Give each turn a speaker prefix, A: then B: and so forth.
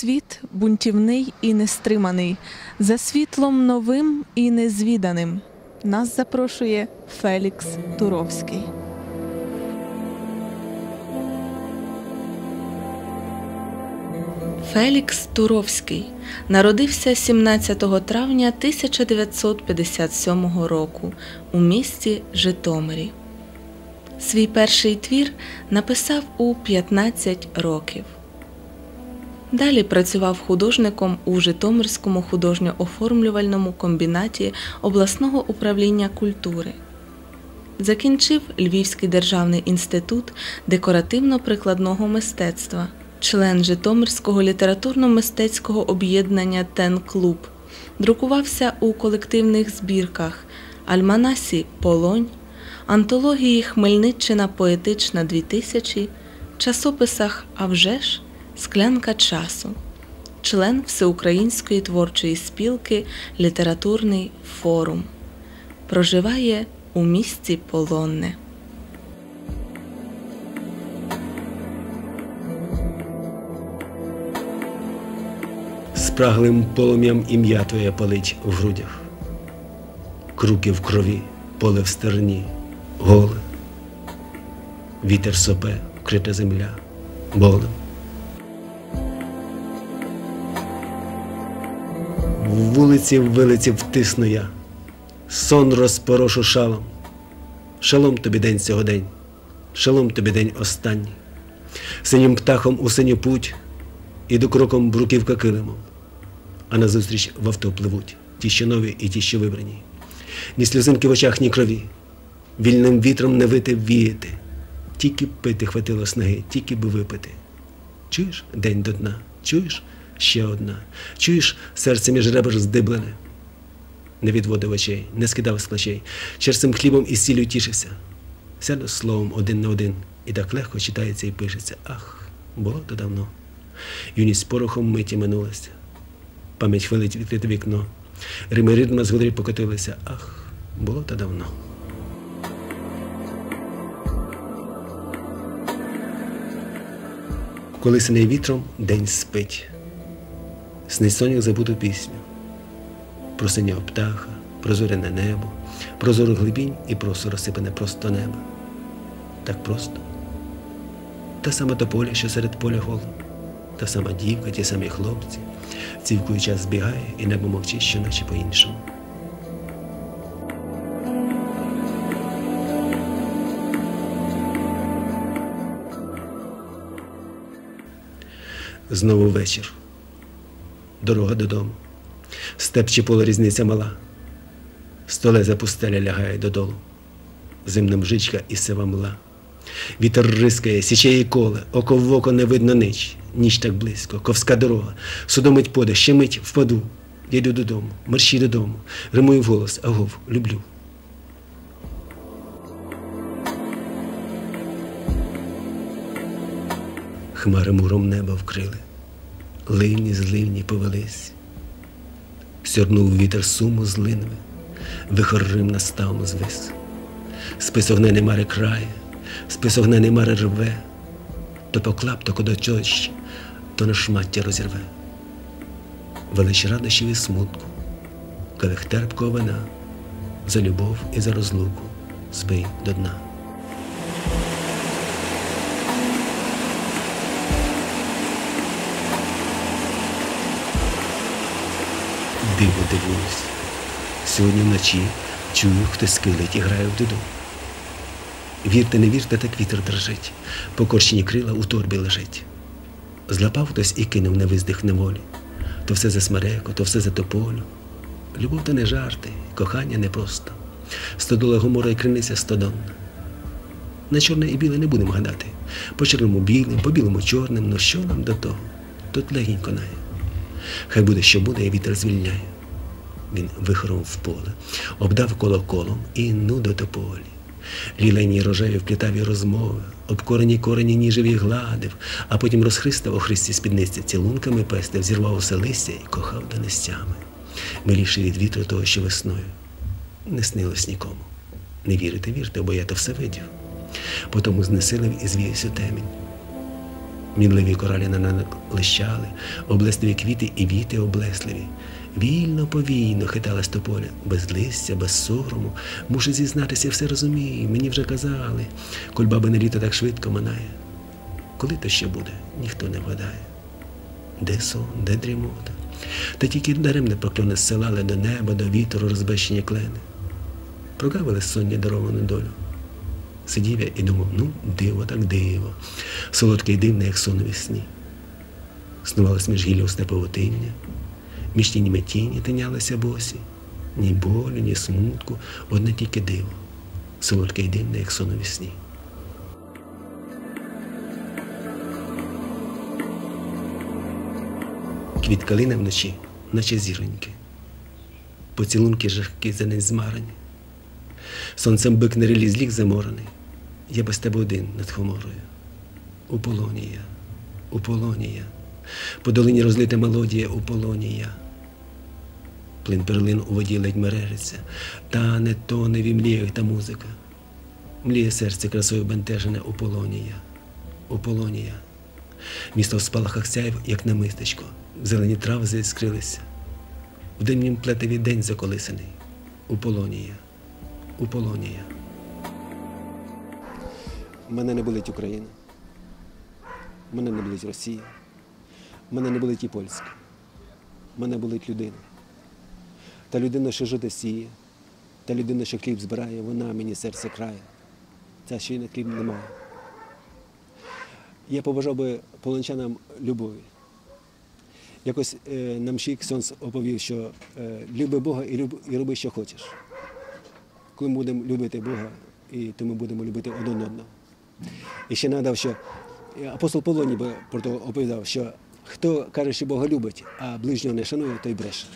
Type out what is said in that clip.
A: світ бунтівний і нестриманий, за світлом новим і незвіданим. Нас запрошує Фелікс Туровський. Фелікс Туровський народився 17 травня 1957 року у місті Житомирі. Свій перший твір написав у 15 років. Далі працював художником у Житомирському художньо-оформлювальному комбінаті обласного управління культури. Закінчив Львівський державний інститут декоративно-прикладного мистецтва, член Житомирського літературно-мистецького об'єднання Тен-Клуб, друкувався у колективних збірках Альманасі Полонь, антології Хмельниччина Поетична 2000, часописах «Авжеш», Склянка часу, член Всеукраїнської творчої спілки Літературний форум. Проживає у місті Полонне.
B: Спраглим полум'ям ім'я Твоє палить в грудях, круки в крові, поле в стерні, голе, вітер сопе, вкрита земля, болем. В вулиці в вилиці втисну я, сон розпорошу шалом. Шалом тобі день сьогодень, шалом тобі день останній. Синім птахом у синю путь, іду кроком бруківка килимом, а назустріч в авто пливуть ті, що нові і ті, що вибрані. Ні сльозинки в очах, ні крові, вільним вітром не вити віяти, тільки пити хватило снаги, тільки би випити. Чуєш день до дна, чуєш? Ще одна. Чуєш, серце між ребер здиблене. Не відводив очей, не скидав з плечей, черстим хлібом і сіллю тішився. Сяду словом один на один, і так легко читається і пишеться. Ах, було то давно. Юність порохом миті минулася. Пам'ять хвилить відкрите вікно. Рими з годрі покотилися. Ах, було то давно. Коли синей вітром день спить. Снить сонях забуту пісню, про синього птаха, про зоряне небо, про зору глибінь і просто розсипане просто небо. Так просто. Та сама тополя, що серед поля голо, та сама дівка, ті самі хлопці, цівкою час збігає, і небо мовчить, що наче по-іншому. Знову вечір дорога додому. Степ чи поле різниця мала, столеза пустеля лягає додолу, зимна мжичка і сива мла. Вітер рискає, січе коле, око в око не видно нич, ніч так близько, ковська дорога, судомить поде, ще мить впаду. Я йду додому, мерщій додому, римую вголос, агов, люблю. Хмари муром неба вкрили ливні зливні повелись, сьорнув вітер суму з линви, вихор Рим настав звис. Спис огнений мари крає, спис огнений мари рве, то поклап, то кодочощ, то на шмаття розірве. Велич радощів і смутку, келих терпкого вина, за любов і за розлуку збий до дна. Диво дивуюсь. Сьогодні вночі чую, хтось скилить і грає в дуду. Вірте, не вірте, так вітер дрожить, покорчені крила у торбі лежить. Злапав хтось і кинув на виздих неволі. То все за смереко, то все за тополю. Любов то не жарти, кохання не просто. Стодола гомора і криниця стодонна. На чорне і біле не будемо гадати. По чорному білим, по білому чорним, ну що нам до того? Тут легінько нає. Хай буде, що буде, і вітер звільняє. Він вихором в поле, обдав коло колом і ну до тополі. Лілейні рожеві вплітаві розмови, обкорені корені ніжеві гладив, а потім розхристав охристі спідниці цілунками пестив, зірвав усе листя і кохав донестями. Миліший від вітру того, що весною. Не снилось нікому. Не вірите, вірте, бо я то все видів. Потому знесилив і звіявся темінь. Мінливі коралі на лищали, облесливі квіти і віти облесливі. Вільно повільно хиталась тополя, без листя, без сорому. Мушу зізнатися, все розумію. Мені вже казали, коль бабине літо так швидко минає. Коли то ще буде, ніхто не вгадає. Де сон, де дрімота? Та тільки даремне прокльони зсилали до неба, до вітру розбещені клени. Прогавили сонні даровану долю. Сидів я і думав, ну, диво, так диво. Солодкий дивний, як сон у вісні. Снувалось між гіллю степовотиння, між тінями тіні тинялися босі. Ні болю, ні смутку, одне тільки диво. Солодкий і дивний, як сон у вісні. Квіт калини вночі, наче зіроньки. Поцілунки жахки за неї змарені. Сонцем бик на реліз ліг заморений. Я без тебе один над хоморою. У полоні я, у полоні я. По долині розлита мелодія у полоні я. Плин перлин у воді ледь мережиться, та не тоне в мліях та музика. Мліє серце красою бентежене у полоні я, у полоні я. Місто в спалахах сяйв, як намистечко, зелені трави заіскрилися. В димнім плетеві день заколисаний, у полоні я, у полоні я. Мене не болить Україна. Мене не болить Росія. Мене не болить і Польська. Мене болить людина. Та людина, що жити сіє, та людина, що хліб збирає, вона мені серце крає. Та що й на хліб немає. Я побажав би полончанам любові. Якось е, нам ще Ксьонс оповів, що е, люби Бога і, люб, і роби, що хочеш. Коли ми будемо любити Бога, і то ми будемо любити один одного. І ще нагадав, що апостол Павло ніби про то оповідав, що хто каже, що Бога любить, а ближнього не шанує, той бреше.